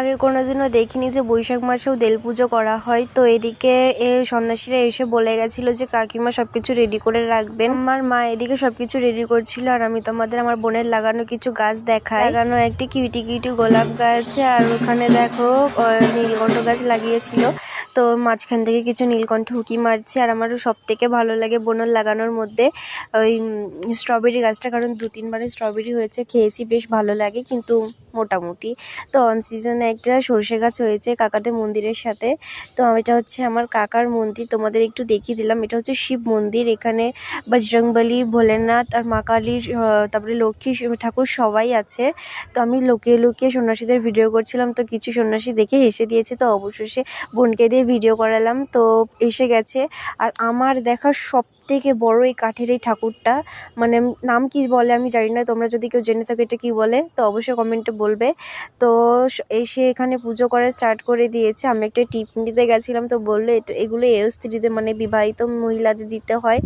আগে কোনোদিনও দেখিনি যে বৈশাখ মাসেও দেল পুজো করা হয়। তো এদিকে এ সন্ন্যাসীরা এসে বলে গেছিল যে, কাকিমা সব কিছু রেডি করে রাখবেন। আমার মা এদিকে সব কিছু রেডি করছিল আর আমি তোমাদের আমার বোনের লাগানো কিছু গাছ দেখাই। লাগানো একটি কিউটি কিউটি গোলাপ গাছ আর ওখানে দেখো নীলকণ্ঠ গাছ লাগিয়েছিল। তো মাঝখান থেকে কিছু নীলকণ্ঠ উঁকি মারছে আর আমারও সব থেকে ভালো লাগে বোনের লাগানোর মধ্যে। ওই স্ট্রবেরি গাছটা, কারণ দু তিনবারে স্ট্রবেরি হয়েছে, খেয়েছি, বেশ ভালো লাগে। কিন্তু মোটামুটি। তো অন সিজনে একটা সর্ষে গাছ হয়েছে কাকাদের মন্দিরের সাথে। তো এটা হচ্ছে আমার কাকার মন্দির, তোমাদের একটু দেখিয়ে দিলাম। এটা হচ্ছে শিব মন্দির, এখানে বজরংবলী, ভোলেনাথ আর মা কালীর তারপরে লক্ষ্মী ঠাকুর সবাই আছে। তো আমি লুকিয়ে লুকিয়ে সন্ন্যাসীদের ভিডিও করছিলাম, তো কিছু সন্ন্যাসী দেখে হেসে দিয়েছে। তো অবশেষে বোনকে দিয়ে ভিডিও করালাম, তো এসে গেছে। আর আমার দেখা সব থেকে বড় এই কাঠের এই ঠাকুরটা মানে নাম কি বলে আমি জানি না, তোমরা যদি কেউ জেনে থাকো এটা কি বলে, তো অবশ্যই কমেন্টে বলবে। তো এসে এখানে পুজো করা স্টার্ট করে দিয়েছে। আমি একটা টিপ নিতে গেছিলাম, তো বলল এগুলো এও স্ত্রীদের মানে বিবাহিত মহিলাদের দিতে হয়।